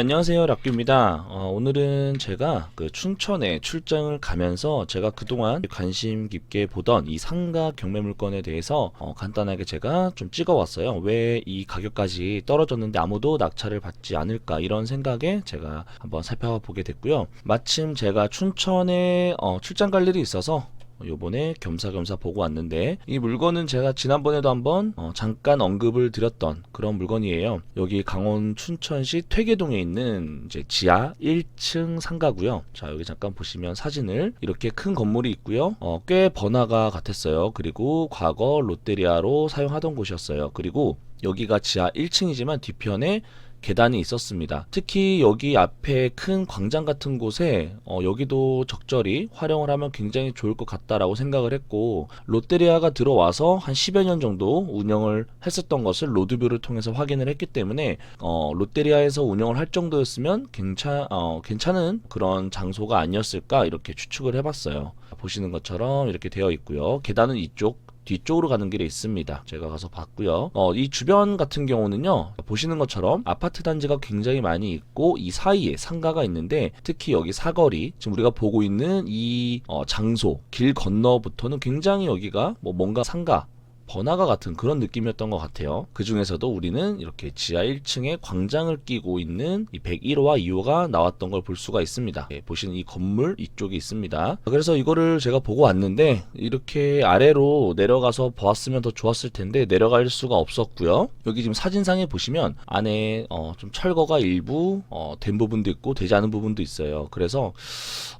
안녕하세요 락규입니다. 어, 오늘은 제가 그 춘천에 출장을 가면서 제가 그동안 관심 깊게 보던 이 상가 경매 물건에 대해서 어, 간단하게 제가 좀 찍어왔어요. 왜 이 가격까지 떨어졌는데 아무도 낙찰을 받지 않을까 이런 생각에 제가 한번 살펴보게 됐고요. 마침 제가 춘천에 어, 출장 갈 일이 있어서 요번에 겸사겸사 보고 왔는데 이 물건은 제가 지난번에도 한번 어, 잠깐 언급을 드렸던 그런 물건이에요. 여기 강원 춘천시 퇴계동에 있는 이제 지하 1층 상가고요. 자 여기 잠깐 보시면 사진을 이렇게 큰 건물이 있고요. 어, 꽤 번화가 같았어요. 그리고 과거 롯데리아로 사용하던 곳이었어요. 그리고 여기가 지하 1층이지만 뒤편에 계단이 있었습니다. 특히 여기 앞에 큰 광장 같은 곳에 어, 여기도 적절히 활용을 하면 굉장히 좋을 것 같다라고 생각을 했고 롯데리아가 들어와서 한 10여 년 정도 운영을 했었던 것을 로드뷰를 통해서 확인을 했기 때문에 어, 롯데리아에서 운영을 할 정도였으면 괜찮, 어, 괜찮은 그런 장소가 아니었을까 이렇게 추측을 해봤어요. 보시는 것처럼 이렇게 되어 있고요. 계단은 이쪽 뒤쪽으로 가는 길에 있습니다. 제가 가서 봤고요. 어, 이 주변 같은 경우는요. 보시는 것처럼 아파트 단지가 굉장히 많이 있고 이 사이에 상가가 있는데 특히 여기 사거리 지금 우리가 보고 있는 이 어, 장소 길 건너부터는 굉장히 여기가 뭐 뭔가 상가 번화가 같은 그런 느낌이었던 것 같아요. 그 중에서도 우리는 이렇게 지하 1층에 광장을 끼고 있는 이 101호와 2호가 나왔던 걸 볼 수가 있습니다. 예, 보시는 이 건물 이쪽에 있습니다. 그래서 이거를 제가 보고 왔는데 이렇게 아래로 내려가서 보았으면 더 좋았을 텐데 내려갈 수가 없었고요. 여기 지금 사진상에 보시면 안에 어, 좀 철거가 일부 어, 된 부분도 있고 되지 않은 부분도 있어요. 그래서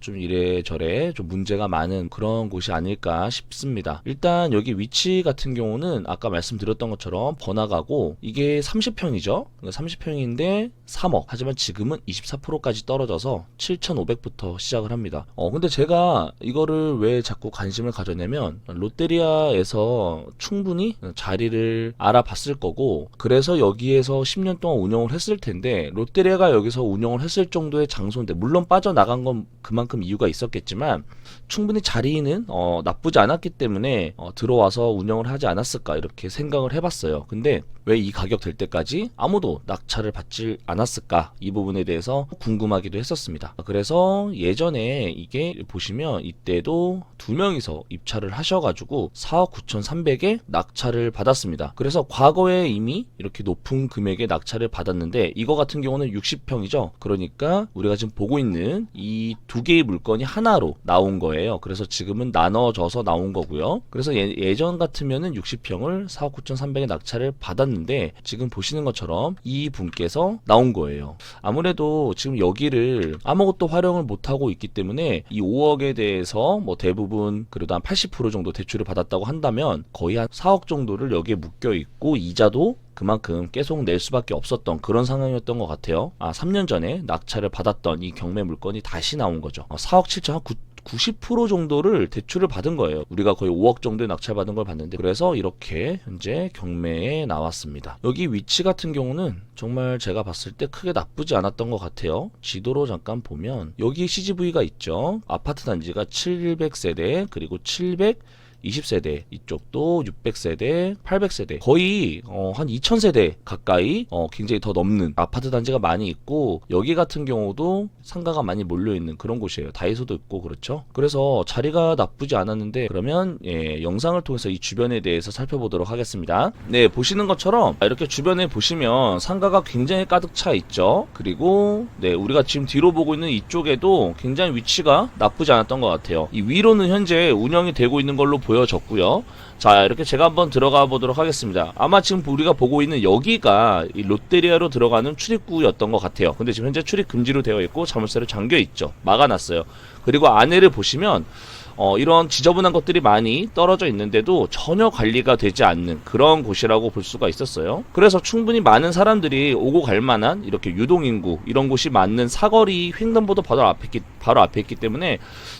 좀 이래저래 좀 문제가 많은 그런 곳이 아닐까 싶습니다. 일단 여기 위치 같은 경우는 아까 말씀드렸던 것처럼 번화가고 이게 30평이죠. 30평인데 3억. 하지만 지금은 24%까지 떨어져서 7,500부터 시작을 합니다. 어 근데 제가 이거를 왜 자꾸 관심을 가졌냐면 롯데리아에서 충분히 자리를 알아봤을 거고 그래서 여기에서 10년 동안 운영을 했을 텐데 롯데리아가 여기서 운영을 했을 정도의 장소인데 물론 빠져나간 건 그만큼 이유가 있었겠지만 충분히 자리는 어, 나쁘지 않았기 때문에 어, 들어와서 운영을 하지 않았을까 이렇게 생각을 해봤어요. 근데 왜 이 가격 될 때까지 아무도 낙찰을 받지 않았을까 이 부분에 대해서 궁금하기도 했었습니다. 그래서 예전에 이게 보시면 이때도 두 명이서 입찰을 하셔가지고 4억 9,300에 낙찰을 받았습니다. 그래서 과거에 이미 이렇게 높은 금액의 낙찰을 받았는데 이거 같은 경우는 60평이죠. 그러니까 우리가 지금 보고 있는 이 두 개의 물건이 하나로 나온 거예요. 그래서 지금은 나눠져서 나온 거고요. 그래서 예, 전 같으면은 60평을 4억 9,300에 낙찰을 받았는데 지금 보시는 것처럼 이 분께서 나온 거예요. 아무래도 지금 여기를 아무것도 활용을 못 하고 있기 때문에 이 5억에 대해서 뭐 대부분 그래도 한 80% 정도 대출을 받았다고 한다면 거의 한 4억 정도를 여기에 묶여 있고 이자도 그만큼 계속 낼 수밖에 없었던 그런 상황이었던 것 같아요. 아, 3년 전에 낙찰을 받았던 이 경매 물건이 다시 나온 거죠. 어, 4억 7천 한 9, 90% 정도를 대출을 받은 거예요. 우리가 거의 5억 정도의 낙찰받은 걸 봤는데 그래서 이렇게 현재 경매에 나왔습니다. 여기 위치 같은 경우는 정말 제가 봤을 때 크게 나쁘지 않았던 것 같아요. 지도로 잠깐 보면 여기 CGV가 있죠. 아파트 단지가 700세대 그리고 700 20세대 이쪽도 600세대 800세대 거의 어, 한 2000세대 가까이 어, 굉장히 더 넘는 아파트 단지가 많이 있고 여기 같은 경우도 상가가 많이 몰려 있는 그런 곳이에요. 다이소도 있고 그렇죠? 그래서 자리가 나쁘지 않았는데 그러면 예, 영상을 통해서 이 주변에 대해서 살펴보도록 하겠습니다. 네 보시는 것처럼 이렇게 주변에 보시면 상가가 굉장히 가득 차 있죠? 그리고 네 우리가 지금 뒤로 보고 있는 이쪽에도 굉장히 위치가 나쁘지 않았던 것 같아요. 이 위로는 현재 운영이 되고 있는 걸로 보여졌고요. 자, 이렇게 제가 한번 들어가 보도록 하겠습니다. 아마 지금 우리가 보고 있는 여기가 이 롯데리아로 들어가는 출입구였던 것 같아요. 근데 지금 현재 출입 금지로 되어 있고 자물쇠로 잠겨 있죠. 막아놨어요. 그리고 안에를 보시면 어, 이런 지저분한 것들이 많이 떨어져 있는데도 전혀 관리가 되지 않는 그런 곳이라고 볼 수가 있었어요. 그래서 충분히 많은 사람들이 오고 갈 만한 이렇게 유동인구 이런 곳이 많는 사거리 횡단보도 바로 앞에 있기, 바로 앞에 있기 때문에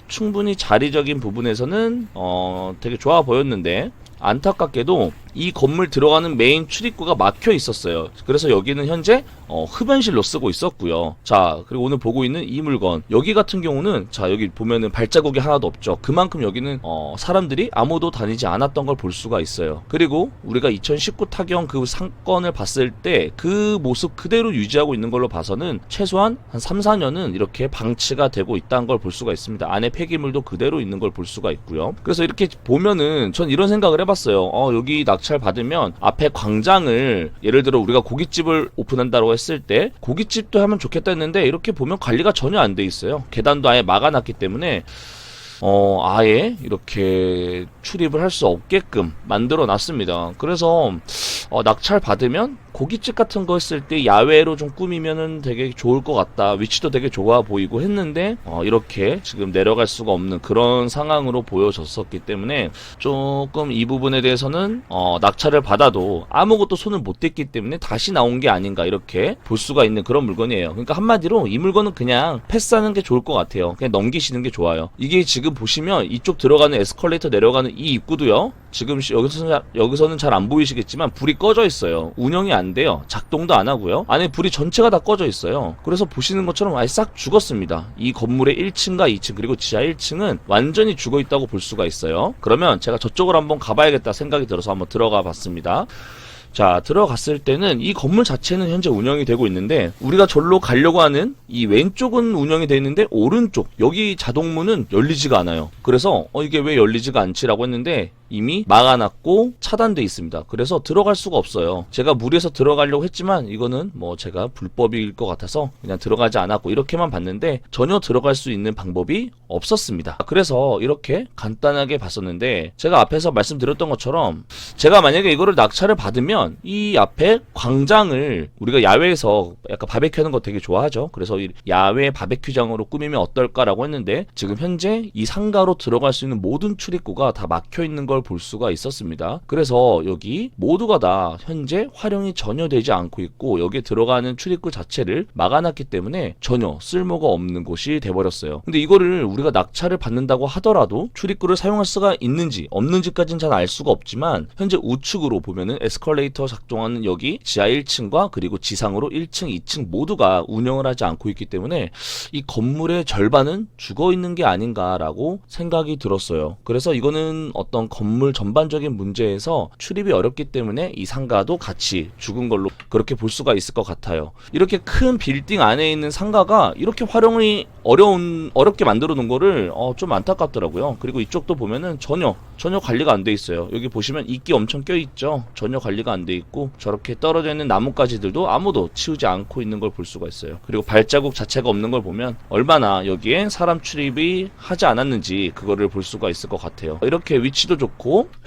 충분히 자리적인 부분에서는 어, 되게 좋아 보였는데 안타깝게도 이 건물 들어가는 메인 출입구가 막혀 있었어요. 그래서 여기는 현재 어, 흡연실로 쓰고 있었고요. 자, 그리고 오늘 보고 있는 이 물건 여기 같은 경우는 자 여기 보면은 발자국이 하나도 없죠. 그만큼 여기는 어, 사람들이 아무도 다니지 않았던 걸 볼 수가 있어요. 그리고 우리가 2019 타경 그 상권을 봤을 때 그 모습 그대로 유지하고 있는 걸로 봐서는 최소한 한 3, 4년은 이렇게 방치가 되고 있다는 걸 볼 수가 있습니다. 안에 폐기물도 그대로 있는 걸 볼 수가 있고요. 그래서 이렇게 보면은 전 이런 생각을 해봤어요. 어, 여기 낙찰 받으면 앞에 광장을 예를 들어 우리가 고깃집을 오픈한다고 했을 때 고깃집도 하면 좋겠다 했는데 이렇게 보면 관리가 전혀 안 돼 있어요. 계단도 아예 막아놨기 때문에 어, 아예 이렇게 출입을 할 수 없게끔 만들어 놨습니다. 그래서 어, 낙찰 받으면 고깃집 같은 거 했을 때 야외로 좀 꾸미면은 되게 좋을 것 같다. 위치도 되게 좋아 보이고 했는데 어, 이렇게 지금 내려갈 수가 없는 그런 상황으로 보여졌었기 때문에 조금 이 부분에 대해서는 어, 낙찰을 받아도 아무것도 손을 못 댔기 때문에 다시 나온 게 아닌가 이렇게 볼 수가 있는 그런 물건이에요. 그러니까 한마디로 이 물건은 그냥 패스하는 게 좋을 것 같아요. 그냥 넘기시는 게 좋아요. 이게 지금 보시면 이쪽 들어가는 에스컬레이터 내려가는 이 입구도요. 지금 시- 여기서 여기서는 잘 안 보이시겠지만 불이 꺼져 있어요. 운영이 안 돼요. 작동도 안 하고요. 안에 불이 전체가 다 꺼져 있어요. 그래서 보시는 것처럼 아예 싹 죽었습니다. 이 건물의 1층과 2층 그리고 지하 1층은 완전히 죽어 있다고 볼 수가 있어요. 그러면 제가 저쪽으로 한번 가봐야겠다 생각이 들어서 한번 들어가 봤습니다. 자, 들어갔을 때는 이 건물 자체는 현재 운영이 되고 있는데 우리가 절로 가려고 하는 이 왼쪽은 운영이 되어 있는데 오른쪽 여기 자동문은 열리지가 않아요. 그래서 어 이게 왜 열리지가 않지라고 했는데 이미 막아놨고 차단돼 있습니다. 그래서 들어갈 수가 없어요. 제가 무리해서 들어가려고 했지만 이거는 뭐 제가 불법일 것 같아서 그냥 들어가지 않았고 이렇게만 봤는데 전혀 들어갈 수 있는 방법이 없었습니다. 그래서 이렇게 간단하게 봤었는데 제가 앞에서 말씀드렸던 것처럼 제가 만약에 이거를 낙찰을 받으면 이 앞에 광장을 우리가 야외에서 약간 바베큐 하는 거 되게 좋아하죠. 그래서 이 야외 바베큐장으로 꾸미면 어떨까라고 했는데 지금 현재 이 상가로 들어갈 수 있는 모든 출입구가 다 막혀 있는 걸볼 수가 있었습니다. 그래서 여기 모두가 다 현재 활용이 전혀 되지 않고 있고 여기에 들어가는 출입구 자체를 막아놨기 때문에 전혀 쓸모가 없는 곳이 돼버렸어요. 근데 이거를 우리가 낙찰을 받는다고 하더라도 출입구를 사용할 수가 있는지 없는지까지는 잘 알 수가 없지만 현재 우측으로 보면은 에스컬레이터 작동하는 여기 지하 1층과 그리고 지상으로 1층, 2층 모두가 운영을 하지 않고 있기 때문에 이 건물의 절반은 죽어 있는 게 아닌가라고 생각이 들었어요. 그래서 이거는 어떤 건물 전반적인 문제에서 출입이 어렵기 때문에 이 상가도 같이 죽은 걸로 그렇게 볼 수가 있을 것 같아요. 이렇게 큰 빌딩 안에 있는 상가가 이렇게 활용이 어려운 어렵게 만들어 놓은 거를 어, 좀 안타깝더라고요. 그리고 이쪽도 보면은 전혀 전혀 관리가 안 돼 있어요. 여기 보시면 이끼 엄청 껴 있죠. 전혀 관리가 안 돼 있고 저렇게 떨어져 있는 나뭇가지들도 아무도 치우지 않고 있는 걸 볼 수가 있어요. 그리고 발자국 자체가 없는 걸 보면 얼마나 여기에 사람 출입이 하지 않았는지 그거를 볼 수가 있을 것 같아요. 이렇게 위치도 좋고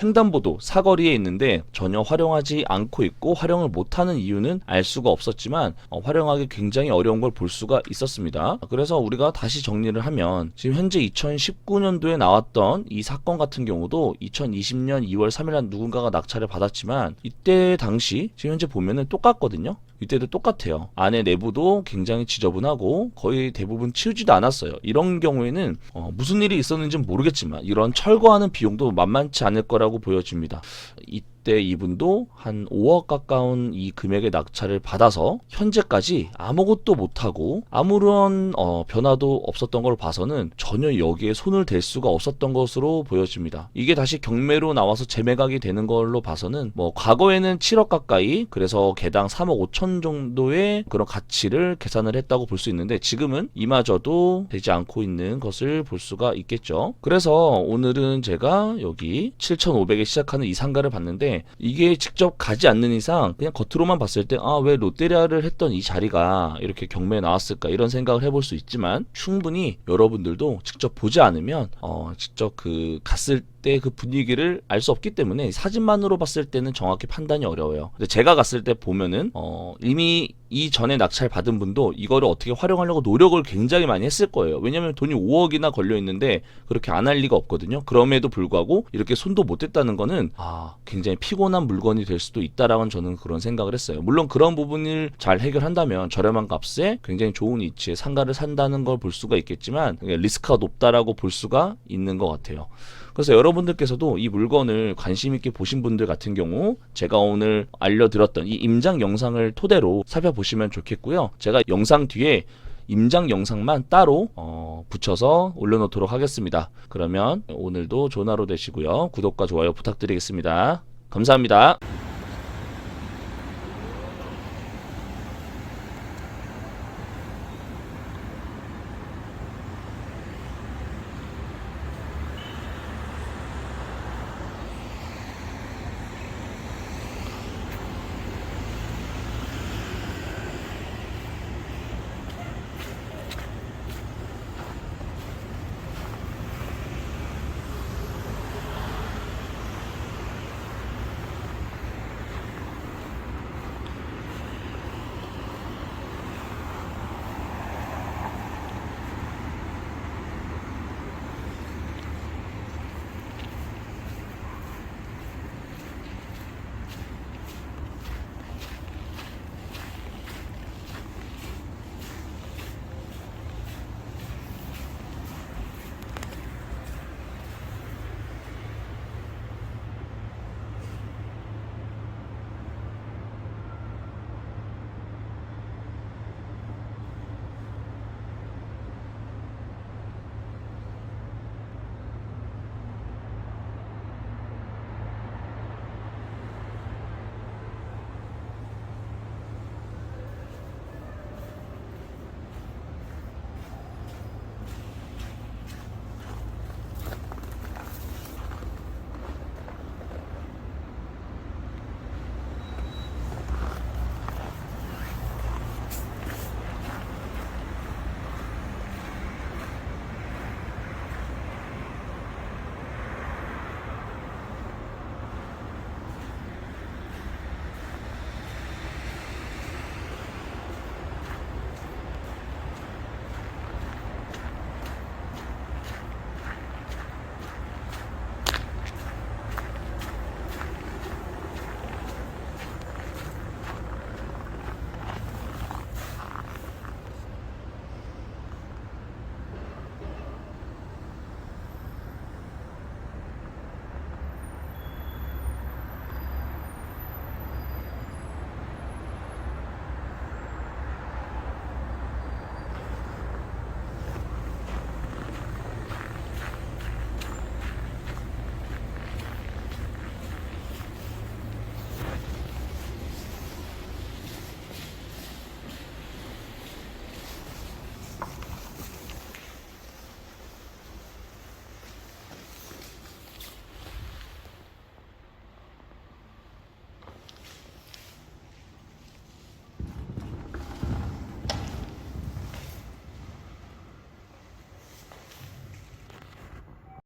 횡단보도 사거리에 있는데 전혀 활용하지 않고 있고 활용을 못하는 이유는 알 수가 없었지만 어, 활용하기 굉장히 어려운 걸 볼 수가 있었습니다. 그래서 우리가 다시 정리를 하면 지금 현재 2019년도에 나왔던 이 사건 같은 경우도 2020년 2월 3일 날 누군가가 낙찰을 받았지만 이때 당시 지금 현재 보면은 똑같거든요. 이때도 똑같아요. 안에 내부도 굉장히 지저분하고 거의 대부분 치우지도 않았어요. 이런 경우에는 어, 무슨 일이 있었는지는 모르겠지만 이런 철거하는 비용도 만만치 않을 거라고 보여집니다. 이 때 이분도 한 5억 가까운 이 금액의 낙찰을 받아서 현재까지 아무것도 못하고 아무런 어, 변화도 없었던 걸 봐서는 전혀 여기에 손을 댈 수가 없었던 것으로 보여집니다. 이게 다시 경매로 나와서 재매각이 되는 걸로 봐서는 뭐 과거에는 7억 가까이 그래서 개당 3억 5천 정도의 그런 가치를 계산을 했다고 볼 수 있는데 지금은 이마저도 되지 않고 있는 것을 볼 수가 있겠죠. 그래서 오늘은 제가 여기 7,500에 시작하는 이 상가를 봤는데 이게 직접 가지 않는 이상 그냥 겉으로만 봤을 때 아 왜 롯데리아를 했던 이 자리가 이렇게 경매에 나왔을까? 이런 생각을 해볼 수 있지만 충분히 여러분들도 직접 보지 않으면 어 직접 그 갔을 때 그 분위기를 알 수 없기 때문에 사진만으로 봤을 때는 정확히 판단이 어려워요. 근데 제가 갔을 때 보면은 어 이미 이전에 낙찰 받은 분도 이거를 어떻게 활용하려고 노력을 굉장히 많이 했을 거예요. 왜냐면 돈이 5억이나 걸려 있는데 그렇게 안 할 리가 없거든요. 그럼에도 불구하고 이렇게 손도 못 댔다는 거는 아, 굉장히 피곤한 물건이 될 수도 있다라는 저는 그런 생각을 했어요. 물론 그런 부분을 잘 해결한다면 저렴한 값에 굉장히 좋은 위치에 상가를 산다는 걸 볼 수가 있겠지만 리스크가 높다라고 볼 수가 있는 것 같아요. 그래서 여러분 여러분들께서도 이 물건을 관심 있게 보신 분들 같은 경우 제가 오늘 알려드렸던 이 임장 영상을 토대로 살펴보시면 좋겠고요. 제가 영상 뒤에 임장 영상만 따로 어, 붙여서 올려놓도록 하겠습니다. 그러면 오늘도 하루 되시고요. 구독과 좋아요 부탁드리겠습니다. 감사합니다.